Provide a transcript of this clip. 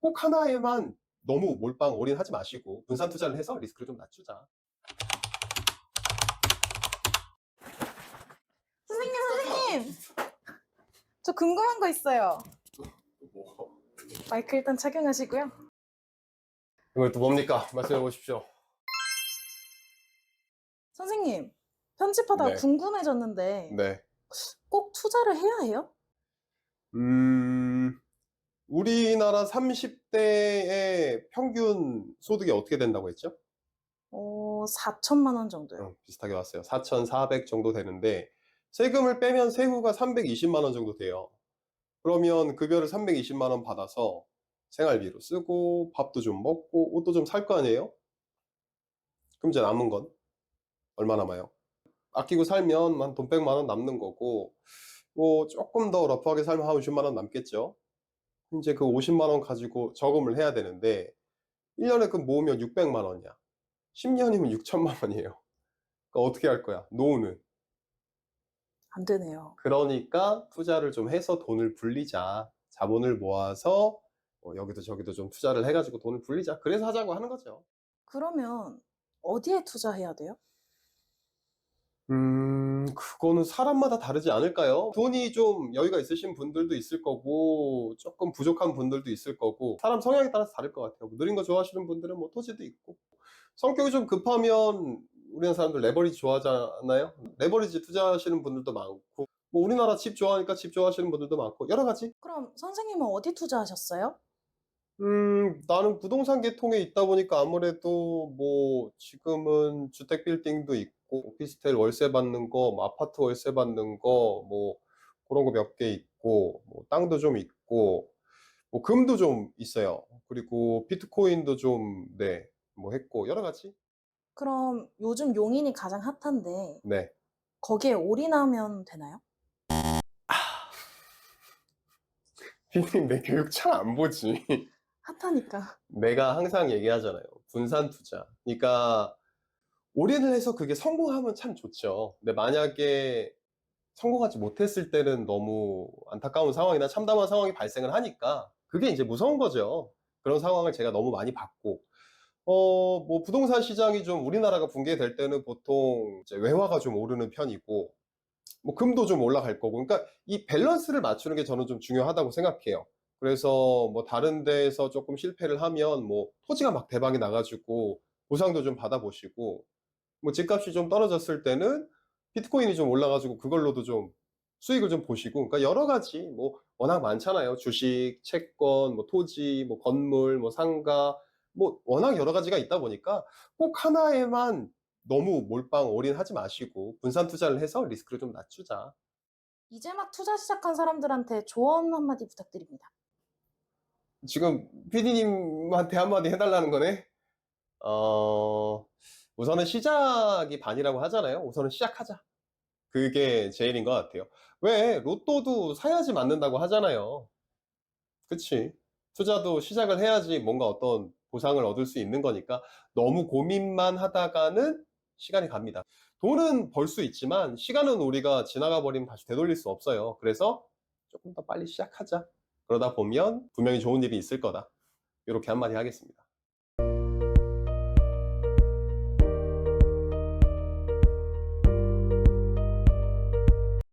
꼭 하나에만 너무 몰빵 올인하지 마시고 분산 투자를 해서 리스크를 좀 낮추자. 선생님, 선생님! 저 궁금한 거 있어요. 뭐, 마이크 일단 착용하시고요. 이걸 또 뭡니까? 말씀해 보십시오. 선생님, 편집하다가 네. 궁금해졌는데 네. 꼭 투자를 해야 해요? 음, 우리나라 30대의 평균 소득이 어떻게 된다고 했죠? 어, 4천만 원 정도요. 어, 비슷하게 왔어요. 4,400 정도 되는데 세금을 빼면 세후가 320만 원 정도 돼요. 그러면 급여를 320만 원 받아서 생활비로 쓰고 밥도 좀 먹고 옷도 좀 살 거 아니에요? 그럼 이제 남은 건 얼마 남아요? 아끼고 살면 한 돈 100만 원 남는 거고 뭐 조금 더 러프하게 살면 한 50만 원 남겠죠. 이제 그 50만 원 가지고 저금을 해야 되는데 1년에 그 모으면 600만 원이야. 10년이면 6천만 원이에요. 그러니까 어떻게 할 거야? 노후는. 안 되네요. 그러니까 투자를 좀 해서 돈을 불리자. 자본을 모아서 뭐 여기도 저기도 좀 투자를 해가지고 돈을 불리자. 그래서 하자고 하는 거죠. 그러면 어디에 투자해야 돼요? 음, 그거는 사람마다 다르지 않을까요? 돈이 좀 여유가 있으신 분들도 있을 거고, 조금 부족한 분들도 있을 거고, 사람 성향에 따라서 다를 것 같아요. 뭐 느린 거 좋아하시는 분들은 뭐 토지도 있고, 성격이 좀 급하면 우리나라 사람들 레버리지 좋아하잖아요? 레버리지 투자하시는 분들도 많고, 뭐 우리나라 집 좋아하니까 집 좋아하시는 분들도 많고, 여러 가지. 그럼 선생님은 어디 투자하셨어요? 음, 나는 부동산 계통에 있다 보니까 아무래도 뭐 지금은 주택 빌딩도 있고 오피스텔 월세 받는 거, 뭐 아파트 월세 받는 거, 뭐 그런 거 몇 개 있고 뭐 땅도 좀 있고 뭐 금도 좀 있어요. 그리고 비트코인도 좀 네, 뭐 했고 여러 가지. 그럼 요즘 용인이 가장 핫한데 네. 거기에 올인하면 되나요? 피디님 내 교육 잘 안 보지. 핫하니까. 내가 항상 얘기하잖아요. 분산 투자. 그러니까 올인을 해서 그게 성공하면 참 좋죠. 근데 만약에 성공하지 못했을 때는 너무 안타까운 상황이나 참담한 상황이 발생을 하니까 그게 이제 무서운 거죠. 그런 상황을 제가 너무 많이 봤고 어, 뭐 부동산 시장이 좀 우리나라가 붕괴될 때는 보통 외화가 좀 오르는 편이고 뭐 금도 좀 올라갈 거고 그러니까 이 밸런스를 맞추는 게 저는 좀 중요하다고 생각해요. 그래서 뭐 다른 데에서 조금 실패를 하면 뭐 토지가 막 대박이 나가지고 보상도 좀 받아보시고 뭐 집값이 좀 떨어졌을 때는 비트코인이 좀 올라가지고 그걸로도 좀 수익을 좀 보시고 그러니까 여러 가지 뭐 워낙 많잖아요 주식, 채권, 뭐 토지, 뭐 건물, 뭐 상가 뭐 워낙 여러 가지가 있다 보니까 꼭 하나에만 너무 몰빵 올인하지 마시고 분산 투자를 해서 리스크를 좀 낮추자. 이제 막 투자 시작한 사람들한테 조언 한마디 부탁드립니다. 지금 PD님한테 한마디 해달라는 거네? 어, 우선은 시작이 반이라고 하잖아요. 우선은 시작하자. 그게 제일인 것 같아요. 왜? 로또도 사야지 맞는다고 하잖아요. 그치? 투자도 시작을 해야지 뭔가 어떤 보상을 얻을 수 있는 거니까 너무 고민만 하다가는 시간이 갑니다. 돈은 벌 수 있지만 시간은 우리가 지나가 버리면 다시 되돌릴 수 없어요. 그래서 조금 더 빨리 시작하자. 그러다 보면 분명히 좋은 일이 있을 거다. 이렇게 한마디 하겠습니다.